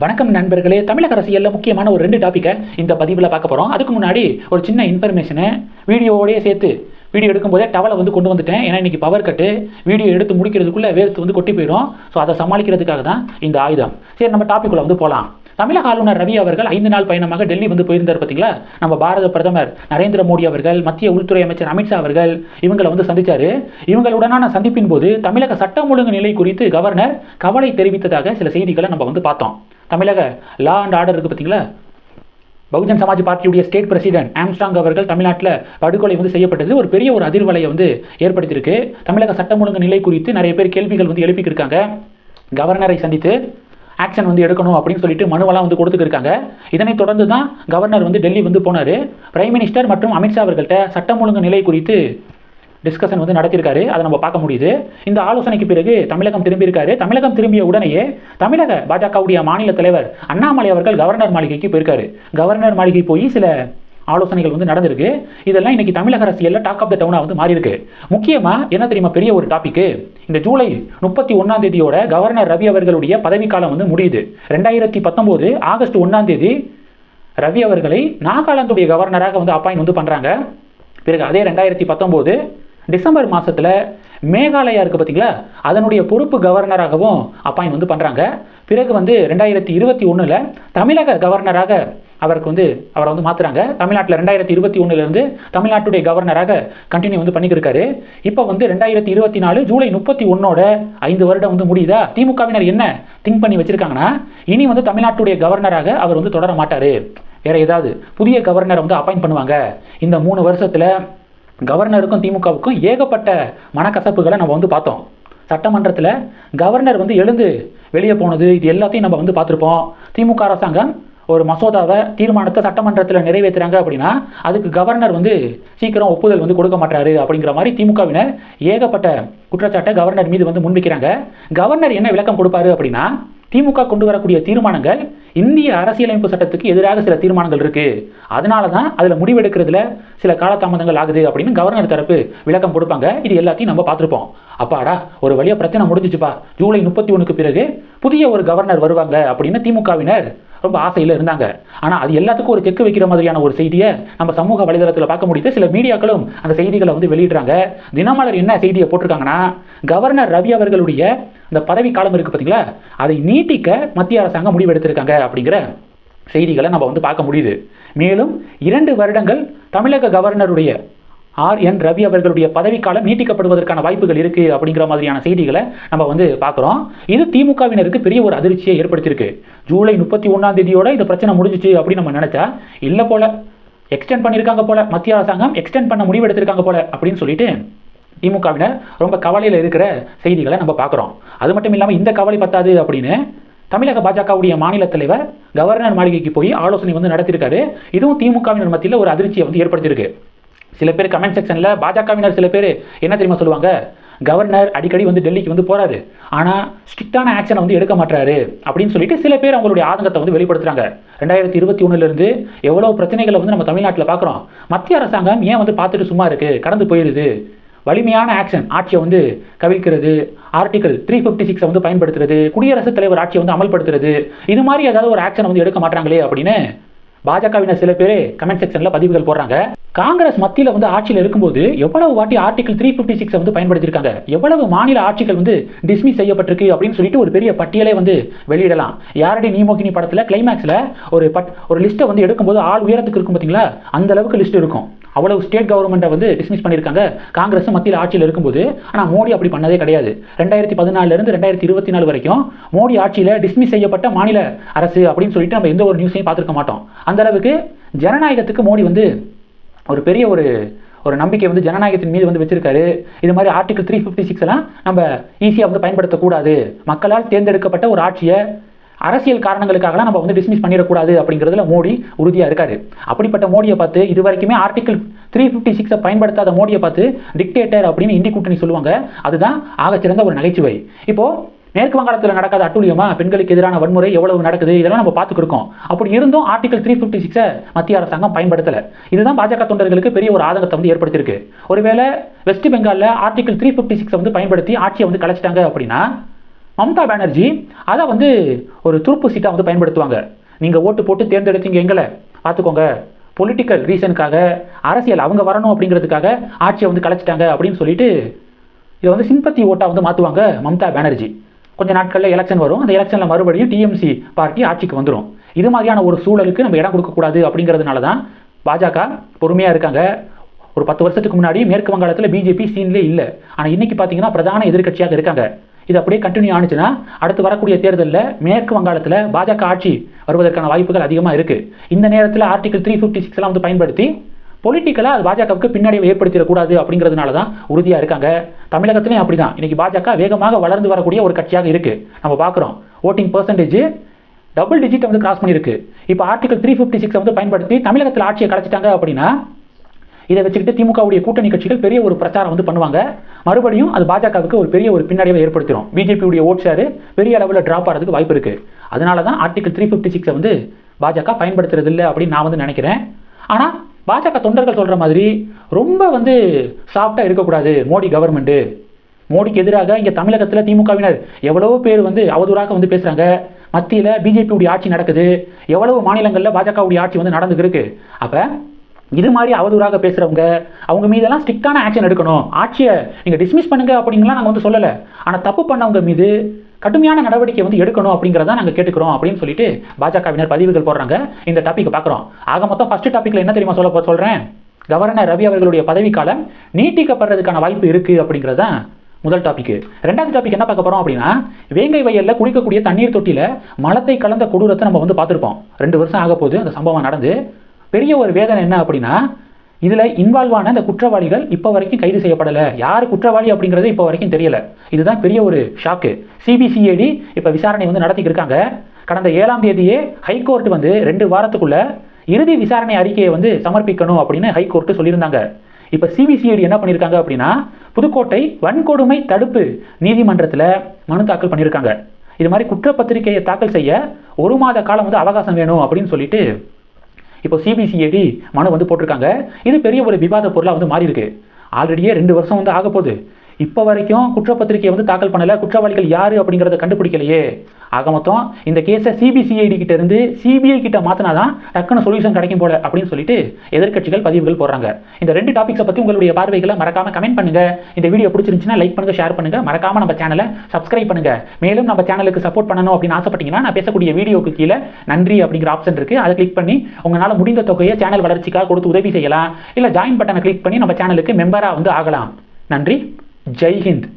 வணக்கம் நண்பர்களே. தமிழக அரசியலில் முக்கியமான ஒரு ரெண்டு டாப்பிக்கை இந்த பதிவில் பார்க்க போகிறோம் அதுக்கு முன்னாடி ஒரு சின்ன இன்ஃபர்மேஷனை வீடியோவோடய சேர்த்து வீடியோ எடுக்கும்போதே டவலை வந்து கொண்டு வந்துட்டேன். ஏன்னா இன்றைக்கி பவர் கட்டு வீடியோ எடுத்து முடிக்கிறதுக்குள்ளே வேர்த்து வந்து கொட்டி போயிடும். ஸோ அதை சமாளிக்கிறதுக்காக தான் இந்த ஆயுதம். சரி நம்ம டாப்பிக்குள்ளே வந்து போகலாம் தமிழக ஆளுநர் ரவி அவர்கள் ஐந்து நாள் பயணமாக டெல்லி வந்து போயிருந்தார் பார்த்தீங்களா நம்ம பாரத பிரதமர் நரேந்திர மோடி அவர்கள் மத்திய உள்துறை அமைச்சர் அமித்ஷா அவர்கள் இவங்களை வந்து சந்தித்தார் இவங்களுடனான சந்திப்பின் போது தமிழக சட்டம் ஒழுங்கு நிலை குறித்து கவர்னர் கவலை தெரிவித்ததாக சில செய்திகளை நம்ம வந்து பார்த்தோம். தமிழக லா அண்ட் ஆர்டர் இருக்குது பார்த்தீங்களா பகுஜன் சமாஜ் பார்ட்டியுடைய ஸ்டேட் பிரசிடென்ட் ஆம்ஸ்டாங் அவர்கள் தமிழ்நாட்டில் படுகொலை வந்து செய்யப்பட்டது. ஒரு பெரிய ஒரு அதிர்வலையை வந்து ஏற்படுத்தியிருக்கு. தமிழக சட்டம் ஒழுங்கு நிலை குறித்து நிறைய பேர் கேள்விகள் வந்து எழுப்பிக்கிருக்காங்க. கவர்னரை சந்தித்து ஆக்ஷன் வந்து எடுக்கணும் அப்படின்னு சொல்லிட்டு மனுவெல்லாம் வந்து கொடுத்துருக்காங்க இதனைத் தொடர்ந்து தான் கவர்னர் வந்து டெல்லி வந்து போனார். பிரைம் மினிஸ்டர் மற்றும் அமித்ஷா அவர்கள்ட்ட சட்டம் ஒழுங்கு நிலை குறித்து டிஸ்கஷன் வந்து நடத்தியிருக்காரு. அதை நம்ம பார்க்க முடியுது. இந்த ஆலோசனைக்கு பிறகு தமிழகம் திரும்பியிருக்காரு. தமிழகம் திரும்பிய உடனேயே தமிழக பாஜகவுடைய மாநில தலைவர் அண்ணாமலை அவர்கள் கவர்னர் மாளிகைக்கு போயிருக்காரு. கவர்னர் மாளிகை போய் சில ஆலோசனைகள் வந்து நடந்திருக்கு. இதெல்லாம் இன்னைக்கு தமிழக அரசியலில் டாக் ஆஃப் த டவுனாக வந்து மாறி இருக்கு முக்கியமாக என்ன தெரியுமா பெரிய ஒரு டாபிக்கு இந்த ஜூலை முப்பத்தி ஒன்றாம் தேதியோட கவர்னர் ரவி அவர்களுடைய பதவிக்காலம் வந்து முடியுது. ரெண்டாயிரத்தி பத்தொம்போது ஆகஸ்ட் ஒன்றாம் தேதி ரவி அவர்களை நாகாலாந்துடைய கவர்னராக வந்து அப்பாயின் வந்து பண்ணுறாங்க பிறகு அதே ரெண்டாயிரத்தி பத்தொம்போது டிசம்பர் மாதத்தில் மேகாலயா இருக்குது பார்த்தீங்களா அதனுடைய பொறுப்பு கவர்னராகவும் அப்பாயின் வந்து பண்ணுறாங்க பிறகு வந்து ரெண்டாயிரத்தி இருபத்தி ஒன்றில் தமிழக கவர்னராக அவருக்கு வந்து அவரை வந்து மாற்றுறாங்க தமிழ்நாட்டில் ரெண்டாயிரத்தி இருபத்தி ஒன்றுலேருந்து தமிழ்நாட்டுடைய கவர்னராக கண்டினியூ வந்து பண்ணிக்கிருக்காரு. இப்போ வந்து ரெண்டாயிரத்தி இருபத்தி நாலு ஜூலை முப்பத்தி ஒன்னோட ஐந்து வருடம் வந்து முடியுதா? திமுகவினர் என்ன திங்க் பண்ணி வச்சுருக்காங்கன்னா இனி வந்து தமிழ்நாட்டுடைய கவர்னராக அவர் வந்து தொடர மாட்டார். வேறு ஏதாவது புதிய கவர்னரை வந்து அப்பாயிண்ட் பண்ணுவாங்க. இந்த மூணு வருஷத்தில் கவர்னருக்கும் திமுகவுக்கும் ஏகப்பட்ட மனக்கசப்புகளை நம்ம வந்து பார்த்தோம். சட்டமன்றத்தில் கவர்னர் வந்து எழுந்து வெளியே போனது இது எல்லாத்தையும் நம்ம வந்து பார்த்துருப்போம். திமுக அரசாங்கம் ஒரு மசோதாவை தீர்மானத்தை சட்டமன்றத்தில் நிறைவேற்றுறாங்க அப்படின்னா அதுக்கு கவர்னர் வந்து சீக்கிரம் ஒப்புதல் வந்து கொடுக்க மாட்டாரு அப்படிங்கிற மாதிரி திமுகவினர் ஏகப்பட்ட குற்றச்சாட்டை கவர்னர் மீது வந்து முன்வைக்கிறாங்க. கவர்னர் என்ன விளக்கம் கொடுப்பாரு அப்படின்னா திமுக கொண்டு வரக்கூடிய தீர்மானங்கள் இந்திய அரசியலமைப்பு சட்டத்துக்கு எதிராக சில தீர்மானங்கள் இருக்கு. அதனால தான் அதில் முடிவெடுக்கிறதுல சில காலதாமதங்கள் ஆகுது அப்படின்னு கவர்னர் தரப்பு விளக்கம் கொடுப்பாங்க. இது எல்லாத்தையும் நம்ம பார்த்துருப்போம். அப்பாடா ஒரு வழியாக பிரச்சனை முடிஞ்சிச்சுப்பா. ஜூலை முப்பத்தி ஒன்றுக்கு பிறகு புதிய ஒரு கவர்னர் வருவாங்க அப்படின்னு திமுகவினர் ரொம்ப ஆசையில் இருந்தாங்க. ஆனால் அது எல்லாத்துக்கும் ஒரு செக்கு வைக்கிற மாதிரியான ஒரு செய்தியை நம்ம சமூக வலைதளத்தில் பார்க்க முடியுது. சில மீடியாக்களும் அந்த செய்திகளை வந்து வெளியிடுறாங்க. தினமலர் என்ன செய்தியை போட்டிருக்காங்கன்னா கவர்னர் ரவி அவர்களுடைய இந்த பதவி காலம் இருக்குது பார்த்தீங்களா அதை நீட்டிக்க மத்திய அரசாங்கம் முடிவெடுத்திருக்காங்க அப்படிங்கிற செய்திகளை நம்ம வந்து பார்க்க முடியுது. மேலும் இரண்டு வருடங்கள் தமிழக கவர்னருடைய ஆர் என் ரவி அவர்களுடைய பதவிக்காலம் நீட்டிக்கப்படுவதற்கான வாய்ப்புகள் இருக்குது அப்படிங்கிற மாதிரியான செய்திகளை நம்ம வந்து பார்க்குறோம். இது திமுகவினருக்கு பெரிய ஒரு அதிர்ச்சியை ஏற்படுத்தியிருக்கு. ஜூலை முப்பத்தி ஒன்றாம் தேதியோட இந்த பிரச்சனை முடிஞ்சிச்சு அப்படின்னு நம்ம நினச்சா இல்லை போல எக்ஸ்டெண்ட் பண்ணியிருக்காங்க போல மத்திய அரசாங்கம் எக்ஸ்டெண்ட் பண்ண முடிவெடுத்திருக்காங்க போல அப்படின்னு சொல்லிட்டு திமுகவினர் ரொம்ப கவலையில் இருக்கிற செய்திகளை நம்ம பார்க்குறோம். அது மட்டும் இல்லாமல் இந்த கவலை பத்தாது அப்படின்னு தமிழக பாஜகவுடைய மாநில தலைவர் கவர்னர் மாளிகைக்கு போய் ஆலோசனை வந்து நடத்தியிருக்காரு. இதுவும் திமுகவினர் மத்தியில் ஒரு அதிர்ச்சியை வந்து ஏற்படுத்தியிருக்கு. சில பேர் கமெண்ட் செக்ஷனில் பாஜகவினர் சில பேர் என்ன தெரியுமா சொல்லுவாங்க? கவர்னர் அடிக்கடி வந்து டெல்லிக்கு வந்து போகிறாரு ஆனால் ஸ்ட்ரிக்டான ஆக்ஷனை வந்து எடுக்க மாட்டாரு அப்படின்னு சொல்லிட்டு சில பேர் அவங்களுடைய ஆதங்கத்தை வந்து வெளிப்படுத்துகிறாங்க ரெண்டாயிரத்தி இருபத்தி ஒன்றுலேருந்து எவ்வளோ பிரச்சனைகளை வந்து நம்ம தமிழ்நாட்டில் பார்க்குறோம். மத்திய அரசாங்கம் ஏன் வந்து பார்த்துட்டு சும்மா இருக்குது கடந்து போயிடுது வலிமையான ஆக்ஷன் ஆட்சியை வந்து கவிழ்க்கிறது. ஆர்டிகல் த்ரீ ஃபிஃப்டி சிக்ஸை வந்து பயன்படுத்துறது. குடியரசுத் தலைவர் ஆட்சியை வந்து அமல்படுத்துறது. இது மாதிரி ஏதாவது ஒரு ஆக்ஷன் வந்து எடுக்க மாட்டாங்களே அப்படின்னு பாஜகவினர் சில பேர் கமெண்ட் செக்ஷனில் பதிவுகள் போடுறாங்க. காங்கிரஸ் மத்தியில் வந்து ஆட்சியில் இருக்கும்போது எவ்வளவு வாட்டி ஆர்டிகல் த்ரீ ஃபிஃப்டி சிக்ஸை வந்து பயன்படுத்தியிருக்காங்க? எவ்வளவு மாநில ஆட்சிகள் வந்து டிஸ்மிஸ் செய்யப்பட்டிருக்கு அப்படின்னு சொல்லிட்டு ஒரு பெரிய பட்டியலை வந்து வெளியிடலாம். யாரடி நீமோகினி படத்தில் கிளைமேக்ஸில் ஒரு பட் ஒரு லிஸ்ட்டை வந்து எடுக்கும்போது ஆள் உயரத்துக்கு இருக்கும் பார்த்தீங்களா? அந்த அளவுக்கு லிஸ்ட் இருக்கும். அவ்வளவு ஸ்டேட் கவர்மெண்ட்டை வந்து டிஸ்மிஸ் பண்ணியிருக்காங்க காங்கிரஸ் மத்தியில் ஆட்சியில் இருக்கும்போது. ஆனால் மோடி அப்படி பண்ணதே கிடையாது. ரெண்டாயிரத்தி பதினாலிருந்து ரெண்டாயிரத்தி இருபத்தி நாலு வரைக்கும் மோடி ஆட்சியில் டிஸ்மிஸ் செய்யப்பட்ட மாநில அரசு அப்படின்னு சொல்லிட்டு நம்ம எந்த ஒரு நியூஸையும் பார்த்துருக்க மாட்டோம். அந்த அளவுக்கு ஜனநாயகத்துக்கு மோடி வந்து ஒரு பெரிய ஒரு ஒரு நம்பிக்கை வந்து ஜனநாயகத்தின் மீது வந்து வச்சிருக்காரு. இது மாதிரி ஆர்டிகல் த்ரீ ஃபிஃப்டி சிக்ஸ் எல்லாம் நம்ம ஈஸியாக வந்து பயன்படுத்தக்கூடாது. மக்களால் தேர்ந்தெடுக்கப்பட்ட ஒரு ஆட்சியை அரசியல் காரணங்களுக்காகலாம் நம்ம வந்து டிஸ்மிஸ் பண்ணிடக்கூடாது அப்படிங்கிறதுல மோடி உறுதியாக இருக்காரு. அப்படிப்பட்ட மோடியை பார்த்து இது வரைக்குமே ஆர்டிகல் த்ரீ ஃபிஃப்டி சிக்ஸை பயன்படுத்தாத மோடியை பார்த்து டிக்டேட்டர் அப்படின்னு இந்தி கூட்டணி சொல்லுவாங்க. அதுதான் ஆகச்சிறந்த ஒரு நகைச்சுவை. இப்போது மேற்கு வங்காளத்தில் நடக்காத அட்டுழியமா? பெண்களுக்கு எதிரான வன்முறை எவ்வளவு நடக்குது? இதெல்லாம் நம்ம பார்த்துக்கிருக்கோம் அப்படி இருந்தும் ஆர்டிகல் த்ரீ ஃபிஃப்டி சிக்ஸை மத்திய அரசாங்கம் பயன்படுத்தலை. இதுதான் பாஜக தொண்டர்களுக்கு பெரிய ஒரு ஆதங்கத்தை வந்து ஏற்படுத்தியிருக்கு. ஒருவேளை வெஸ்ட் பெங்காலில் ஆர்டிகல் த்ரீ ஃபிஃப்டி சிக்ஸை வந்து பயன்படுத்தி ஆட்சியை வந்து கலைச்சிட்டாங்க அப்படின்னா மம்தா பானர்ஜி அதை வந்து ஒரு துருப்பு சீட்டாக வந்து பயன்படுத்துவாங்க. நீங்கள் ஓட்டு போட்டு தேர்ந்தெடுத்தீங்க எங்களை. பார்த்துக்கோங்க. பொலிட்டிக்கல் ரீசனுக்காக அரசியல் அவங்க வரணும் அப்படிங்கிறதுக்காக ஆட்சியை வந்து கலைச்சிட்டாங்க அப்படின்னு சொல்லிட்டு இதை வந்து சிம்பத்தி ஓட்டாக வந்து மாற்றுவாங்க மம்தா பானர்ஜி. கொஞ்ச நாட்களில் எலெக்ஷன் வரும். அந்த எலெக்ஷனில் மறுபடியும் டிஎம்சி பார்ட்டி ஆட்சிக்கு வந்துடும் இது மாதிரியான ஒரு சூழலுக்கு நம்ம இடம் கொடுக்கக்கூடாது அப்படிங்கிறதுனால தான் பாஜக பொறுமையாக இருக்காங்க. ஒரு பத்து வருஷத்துக்கு முன்னாடி மேற்கு வங்காளத்தில் பிஜேபி சீன்லே இல்லை. ஆனால் இன்றைக்கி பார்த்தீங்கன்னா பிரதான எதிர்க்கட்சியாக இருக்காங்க. இது அப்படியே கண்டினியூ ஆனிச்சுன்னா அடுத்து வரக்கூடிய தேர்தலில் மேற்கு வங்காளத்தில் பாஜக ஆட்சி வருவதற்கான வாய்ப்புகள் அதிகமாக இருக்குது இந்த நேரத்தில் ஆர்டிகல் த்ரீ ஃபிஃப்டி சிக்ஸ்லாம் வந்து பயன்படுத்தி பொலிட்டிக்கலாக அது பாஜகவுக்கு பின்னடைவை ஏற்படுத்திடக்கூடாது அப்படிங்கிறதுனால தான் உறுதியாக இருக்காங்க. தமிழகத்திலையும் அப்படி தான் இன்றைக்கி பாஜக வேகமாக வளர்ந்து வரக்கூடிய ஒரு கட்சியாக இருக்குது நம்ம பார்க்குறோம். ஓட்டிங் பர்சன்டேஜ் டபுள் டிஜிட்டை வந்து கிராஸ் பண்ணியிருக்கு. இப்போ ஆர்டிகல் த்ரீ ஃபிஃப்டி சிக்ஸ் வந்து பயன்படுத்தி தமிழகத்தில் ஆட்சியை கலைச்சிட்டாங்க அப்படின்னா இதை வச்சுக்கிட்டு திமுகவுடைய கூட்டணி கட்சிகள் பெரிய ஒரு பிரச்சாரம் வந்து பண்ணுவாங்க. மறுபடியும் அது பாஜகவுக்கு ஒரு பெரிய ஒரு பின்னடைவை ஏற்படுத்திடும் பிஜேபியுடைய ஓட் ஷேர் பெரிய அளவில் ட்ராப் ஆகிறதுக்கு வாய்ப்பு இருக்குது அதனால தான் ஆர்டிகல் த்ரீ ஃபிஃப்டி சிக்ஸை வந்து பாஜக பயன்படுத்துறது இல்லை அப்படின்னு நான் வந்து நினைக்கிறேன். ஆனால் பாஜக தொண்டர்கள் சொல்கிற மாதிரி ரொம்ப வந்து சாஃப்டாக இருக்கக்கூடாது. மோடி கவர்மெண்ட்டு மோடிக்கு எதிராக இங்கே தமிழகத்தில் திமுகவினர் எவ்வளவோ பேர் வந்து அவதூறாக வந்து பேசுகிறாங்க மத்தியில் பிஜேபியுடைய ஆட்சி நடக்குது. எவ்வளவு மாநிலங்களில் பாஜகவுடைய ஆட்சி வந்து நடந்துக்கு அப்போ இது மாதிரி அவதூறாக பேசுகிறவங்க அவங்க மீதெல்லாம் ஸ்ட்ரிக்டான ஆக்ஷன் எடுக்கணும். ஆட்சியை நீங்கள் டிஸ்மிஸ் பண்ணுங்க அப்படிங்கலாம் நாங்கள் வந்து சொல்லலை. ஆனால் தப்பு பண்ணவங்க மீது கடுமையான நடவடிக்கை வந்து எடுக்கணும் அப்படிங்கிறத நாங்கள் கேட்டுக்கிறோம் அப்படின்னு சொல்லிட்டு பாஜகவினர் பதிவுகள் போடுறாங்க. இந்த டாபிக் பார்க்குறோம். ஆக மொத்தம் ஃபர்ஸ்ட் டாப்பிக்கில் என்ன தெரியுமா சொல்ல சொல்கிறேன் கவர்னர் ரவி அவர்களுடைய பதவிக்காலம் நீட்டிக்கப்படுறதுக்கான வாய்ப்பு இருக்குது அப்படிங்கிறது தான் முதல் டாபிக் ரெண்டாவது டாபிக் என்ன பார்க்க போகிறோம் அப்படின்னா வேங்கை வயலில் குடிக்கக்கூடிய தண்ணீர் தொட்டியில் மலத்தை கலந்த கொடூரத்தை நம்ம வந்து பார்த்துருப்போம். ரெண்டு வருஷம் ஆக போகுது அந்த சம்பவம் நடந்து. பெரிய ஒரு வேதனை என்ன அப்படின்னா இதில் இன்வால்வ் ஆன அந்த குற்றவாளிகள் இப்போ வரைக்கும் கைது செய்யப்படலை. யார் குற்றவாளி அப்படிங்கிறது இப்போ வரைக்கும் தெரியல. இதுதான் பெரிய ஒரு ஷாக்கு சிபிசிஐடி இப்போ விசாரணை வந்து நடத்திக்கிருக்காங்க கடந்த ஏழாம் தேதியே ஹைகோர்ட் வந்து ரெண்டு வாரத்துக்குள்ள இறுதி விசாரணை அறிக்கையை வந்து சமர்ப்பிக்கணும் அப்படின்னு ஹைகோர்ட் சொல்லியிருந்தாங்க. இப்போ சிபிசிஐடி என்ன பண்ணியிருக்காங்க அப்படின்னா புதுக்கோட்டை வன்கொடுமை தடுப்பு நீதிமன்றத்தில் மனு தாக்கல் பண்ணியிருக்காங்க. இது மாதிரி குற்றப்பத்திரிகையை தாக்கல் செய்ய ஒரு மாத காலம் வந்து அவகாசம் வேணும் அப்படின்னு சொல்லிட்டு இப்போ சிபிசிஐடி மனு வந்து போட்டிருக்காங்க. இது பெரிய ஒரு விவாத பொருளாக வந்து மாறி இருக்கு ஆல்ரெடியே ரெண்டு வருஷம் வந்து ஆக போகுது. இப்போ வரைக்கும் குற்றப்பத்திரிகையை வந்து தாக்கல் பண்ணலை. குற்றவாளிகள் யார் அப்படிங்கிறத கண்டுபிடிக்கலையே. ஆக மொத்தம் இந்த கேஸை சிபிசிஐடி கிட்ட இருந்து சிபிஐ கிட்ட மாத்தினாதான் டக்குன்னு சொல்யூஷன் கிடைக்கும் போல அப்படின்னு சொல்லிட்டு எதிர்க்கட்சிகள் பதிவுகள் போடுறாங்க. இந்த ரெண்டு டாபிக்ஸை பற்றி உங்களுடைய பார்வைகளை மறக்காம கமெண்ட் பண்ணுங்க. இந்த வீடியோ பிடிச்சிருந்துச்சுன்னா லைக் பண்ணுங்க ஷேர் பண்ணுங்க. மறக்காம நம்ம சேனலை சப்ஸ்கிரைப் பண்ணுங்க. மேலும் நம்ம சேனலுக்கு சப்போர்ட் பண்ணணும் அப்படின்னு ஆசைப்பட்டீங்கன்னா நான் பேசக்கூடிய வீடியோக்கு கீழே நன்றி அப்படிங்கிற ஆப்ஷன் இருக்கு. அதை கிளிக் பண்ணி உங்களால் முடிந்த தொகையை சேனல் வளர்ச்சிக்காக கொடுத்து உதவி செய்யலாம். இல்லை ஜாயின் பட்டனை கிளிக் பண்ணி நம்ம சேனலுக்கு மெம்பராக வந்து ஆகலாம். நன்றி. Jai Hind.